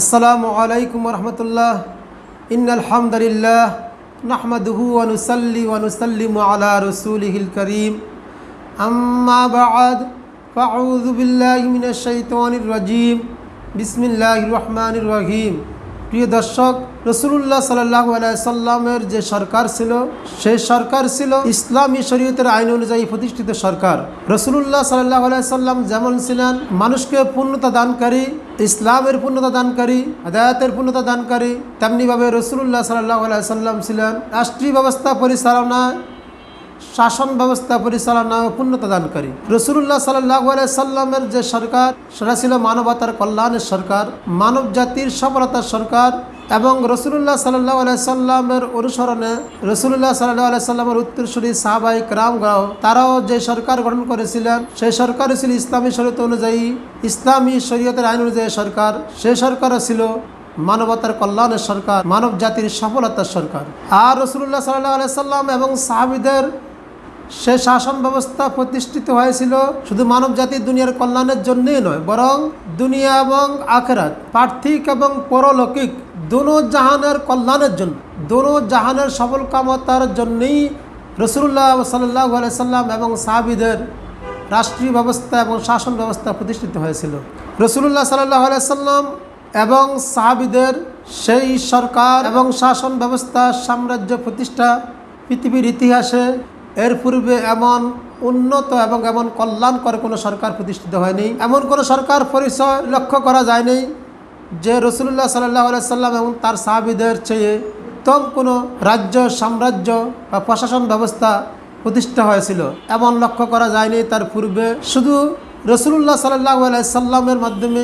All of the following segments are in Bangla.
السلام عليكم ورحمة الله. إن الحمد لله نحمده ونصلي ونسلم على رسوله الكريم. أما بعد فأعوذ بالله من الشيطان الرجيم. بسم الله الرحمن الرحيم. প্রিয় দর্শক রসুল্লাহ সাল্লাহ যে সরকার ছিল, সেই সরকার ছিল ইসলামী শরীয়তের আইন অনুযায়ী প্রতিষ্ঠিত সরকার। রসুল্লাহ সাল্লাহ সাল্লাম যেমন ছিলেন, মানুষকে পূর্ণতা দানকারী, ইসলামের পূর্ণতা দানকারী আদায়াতের পূর্ণতা দানকারী, তেমনিভাবে রসুল্লাহ সাল্লাহ সাল্লাম ছিলেন রাষ্ট্রীয় ব্যবস্থা পরিচালনা শাসন ব্যবস্থা পরিচালনা ও পূর্ণতা দানকারী। রসুল্লাহ সাল্লাহ সাল্লামের যে সরকার, সেটা ছিল মানবতার কল্যাণের সরকার, মানব জাতির সফলতার সরকার এবং রসুল্লাহ সাল্লাহ সাল্লামের অনুসরণে রসুল্লাহ সাল্লাহ সাল্লামের উত্তরসূরি সাহাবাই রামগাঁও তারাও যে সরকার গঠন করেছিলেন, সেই সরকারও ছিল ইসলামী শরীয়ত অনুযায়ী, ইসলামী শরীয়তের আইন অনুযায়ী সরকার, সেই সরকারও ছিল মানবতার কল্যাণের সরকার, মানব জাতির সফলতার সরকার। আর রসুল্লাহ সাল্লাহ সাল্লাম এবং সাহাবিদের সে শাসন ব্যবস্থা প্রতিষ্ঠিত হয়েছিল শুধু মানব জাতির দুনিয়ার কল্যাণের জন্যই নয়, বরং দুনিয়া এবং আখেরাত, পার্থিক এবং পরলৌকিক দোনো জাহানের কল্যাণের জন্য, দোনো জাহানের সফল কামতার জন্যই রসুল্লাহ সাল্লাহ সাল্লাম এবং সাহাবিদের রাষ্ট্রীয় ব্যবস্থা এবং শাসন ব্যবস্থা প্রতিষ্ঠিত হয়েছিল। রসুল্লাহ সাল্লাহ সাল্লাম এবং সাহাবিদের সেই সরকার এবং শাসন ব্যবস্থা সাম্রাজ্য প্রতিষ্ঠা পৃথিবীর ইতিহাসে এর পূর্বে এমন উন্নত এবং এমন কল্যাণকর কোনো সরকার প্রতিষ্ঠিত হয়নি। এমন কোনো সরকার পরিচয় লক্ষ্য করা যায়নি যে রসুল্লাহ সাল্লাহ সাল্লাম এবং তার সাহাবিদের চেয়ে উত্তম কোনো রাজ্য, সাম্রাজ্য বা প্রশাসন ব্যবস্থা প্রতিষ্ঠা হয়েছিল। এমন লক্ষ্য করা যায়নি তার পূর্বে। শুধু রসুল্লাহ সাল্লাহ সাল্লামের মাধ্যমে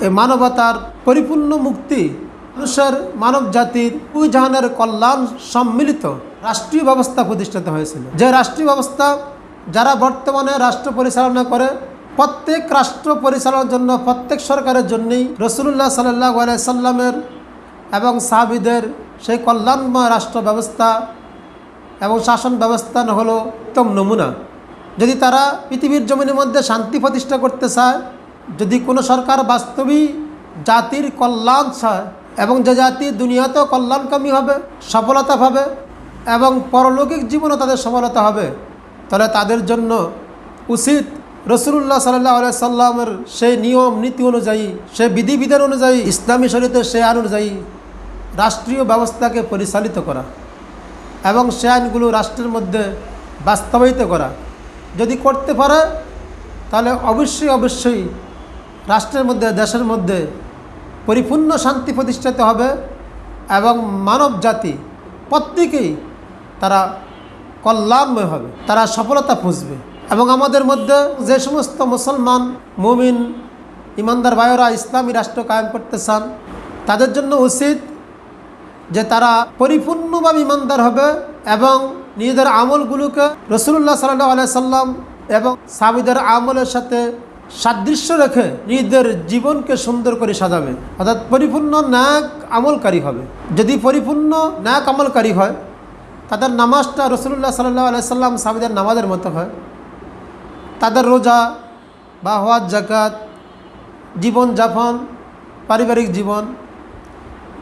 এই মানবতার পরিপূর্ণ মুক্তি মানুষের মানব জাতির দুই কল্যাণ সম্মিলিত রাষ্ট্রীয় ব্যবস্থা প্রতিষ্ঠিত হয়েছিল। যে রাষ্ট্রীয় ব্যবস্থা যারা বর্তমানে রাষ্ট্র পরিচালনা করে, প্রত্যেক রাষ্ট্র পরিচালনার জন্য, প্রত্যেক সরকারের জন্যই রসুল্লাহ সাল্লাহ সাল্লামের এবং সাহাবিদের সেই কল্যাণময় রাষ্ট্র ব্যবস্থা এবং শাসন ব্যবস্থা হলো উত্তম নমুনা। যদি তারা পৃথিবীর জমিনের মধ্যে শান্তি প্রতিষ্ঠা করতে চায়, যদি কোনো সরকার বাস্তবিক জাতির কল্যাণ চায় এবং যে জাতি দুনিয়াতেও কল্যাণকামী হবে, সফলতা পাবে এবং পরলৌকিক জীবনও তাদের সফলতা হবে, তাহলে তাদের জন্য উচিত রসুল্লাহ সাল্লাহ সাল্লামের সেই নিয়ম, নীতি অনুযায়ী সে বিধিবিধান অনুযায়ী, ইসলামী শরীয়তের সে আইন অনুযায়ী রাষ্ট্রীয় ব্যবস্থাকে পরিচালিত করা এবং সে আইনগুলো রাষ্ট্রের মধ্যে বাস্তবায়িত করা। যদি করতে পারে, তাহলে অবশ্যই অবশ্যই রাষ্ট্রের মধ্যে, দেশের মধ্যে পরিপূর্ণ শান্তি প্রতিষ্ঠিত হবে এবং মানব জাতি প্রত্যেকেই তারা কল্যাণময় হবে, তারা সফলতা খুঁজবে। এবং আমাদের মধ্যে যে সমস্ত মুসলমান, মুমিন, ইমানদার ভাইয়েরা ইসলামী রাষ্ট্র কায়েম করতে চান, তাদের জন্য উচিত যে তারা পরিপূর্ণভাবে ইমানদার হবে এবং নিজেদের আমলগুলোকে রসুল্লাহ সাল্লাহ আলাই সাল্লাম এবং সাবিদের আমলের সাথে সাদৃশ্য রেখে নিজেদের জীবনকে সুন্দর করে সাজাবে। অর্থাৎ পরিপূর্ণ ন্যাক আমলকারী হবে। যদি পরিপূর্ণ ন্যাক আমলকারী হয়, তাদের নামাজটা রসুল্লাহ সাল্লাহ আলাইসাল্লাম সাবিদের নামাজের মতো হয়। তাদের রোজা বা হওয়ার জাকাত জীবনযাপন, পারিবারিক জীবন,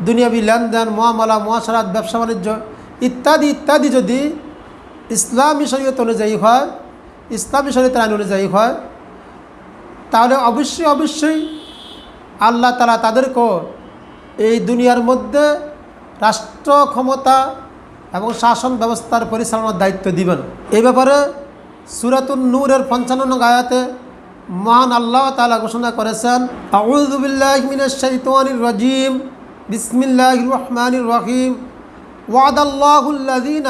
দুনিয়াবি লেনদেন, মহামালা, মহাসারাত, ব্যবসা বাণিজ্য ইত্যাদি ইত্যাদি যদি ইসলামী শরীয়ত অনুযায়ী হয়, ইসলামী শরীয়তের আইন অনুযায়ী হয় তাহলে অবশ্যই অবশ্যই আল্লাহ তালা তাদেরকেও এই দুনিয়ার মধ্যে রাষ্ট্র ক্ষমতা এবং শাসন ব্যবস্থার পরিচালনার দায়িত্ব দিবেন। এই ব্যাপারে সুরাতুন নূরের পঞ্চান্ন গায়াতে মহান আল্লাহ তালা ঘোষণা করেছেন আউজুবিল্লাহমিনের রাজিম বিসমিল্লাহ রহমানির রহিম ওয়াদাল্লাহুল্লাদিন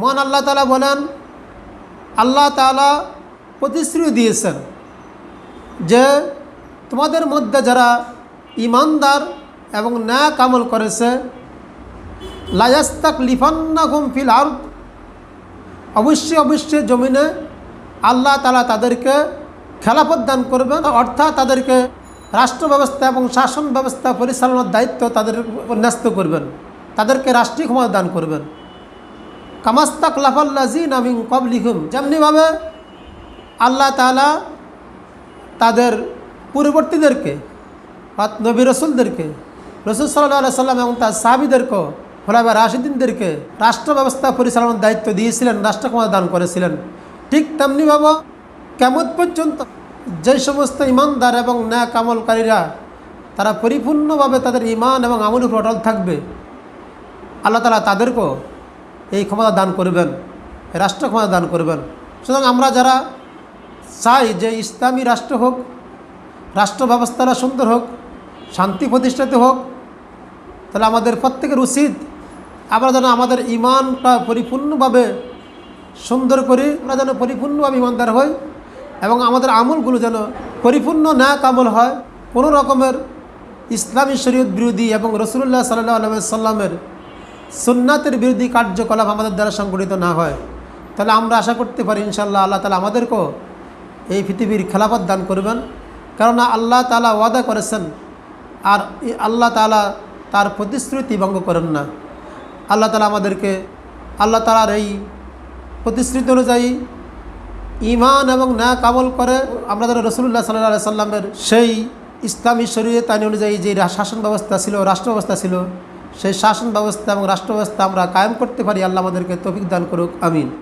মহান আল্লাহ তালা বলেন আল্লাহ তালা প্রতিশ্রুতি দিয়েছেন যে তোমাদের মধ্যে যারা ইমানদার এবং ন্যাক আমল করেছে লায়াস্তাক লিফান্না ঘুম ফিল আর অবশ্যই অবশ্যই জমিনে আল্লাহ তালা তাদেরকে খেলাফত দান করবেন, অর্থাৎ তাদেরকে রাষ্ট্র ব্যবস্থা এবং শাসন ব্যবস্থা পরিচালনার দায়িত্ব তাদের ন্যস্ত করবেন, তাদেরকে রাষ্ট্রীয় ক্ষমতা দান করবেন। কামাস্তাক লাফাল্লাজিন আমিন কবলিহুম যেমনিভাবে আল্লাহ তালা তাদের পূর্ববর্তীদেরকে নবী রসুলদেরকে, রসুল সাল্লাহ সাল্লাম এবং তার সাহাবিদেরকেও ফলাবা রাশিদিনদেরকে রাষ্ট্র ব্যবস্থা পরিচালনার দায়িত্ব দিয়েছিলেন, রাষ্ট্রক্ষমতা দান করেছিলেন। ঠিক তেমনিভাবে কেমন পর্যন্ত যে সমস্ত ইমানদার এবং ন্যায় কামলকারীরা তারা পরিপূর্ণভাবে তাদের ইমান এবং আমল উপর অটল থাকবে, আল্লাহ তালা তাদেরকেও এই ক্ষমতা দান করবেন, রাষ্ট্র ক্ষমতা দান করবেন। সুতরাং আমরা যারা চাই যে ইসলামী রাষ্ট্র হোক, রাষ্ট্র ব্যবস্থাটা সুন্দর হোক, শান্তি প্রতিষ্ঠিত হোক, তাহলে আমাদের প্রত্যেকের উচিত আমরা যেন আমাদের ইমানটা পরিপূর্ণভাবে সুন্দর করি, আমরা যেন পরিপূর্ণভাবে ইমানদার হই এবং আমাদের আমলগুলো যেন পরিপূর্ণ ন্যাক আমল হয়। কোনো রকমের ইসলামী শরীয়ত বিরোধী এবং রসুল্লাহ সাল্লাহ আলহ সাল্লামের সুন্নাতের বিরোধী কার্যকলাপ আমাদের দ্বারা সংগঠিত না হয়। তাহলে আমরা আশা করতে পারি ইনশাল্লাহ আল্লাহ তালা আমাদেরকেও এই পৃথিবীর খেলাফত দান করবেন। কেননা আল্লাহ তালা ওয়াদা করেছেন আর আল্লাহ তালা তার প্রতিশ্রুতি ভঙ্গ করেন না। আল্লাহ তালা আমাদেরকে, আল্লাহ তালার এই প্রতিশ্রুতি অনুযায়ী ইমান এবং ন্যায় কামল করে আমরা যারা রসুল্লাহ সাল্লাহ সাল্লামের সেই ইসলামী শরীয়ত আইন অনুযায়ী যে শাসন ব্যবস্থা ছিল, রাষ্ট্র ব্যবস্থা ছিল সেই শাসন ব্যবস্থা এবং রাষ্ট্র ব্যবস্থা আমরা কায়েম করতে পারি, আল্লাহ আমাদেরকে তফিক দান করুক, আমিন।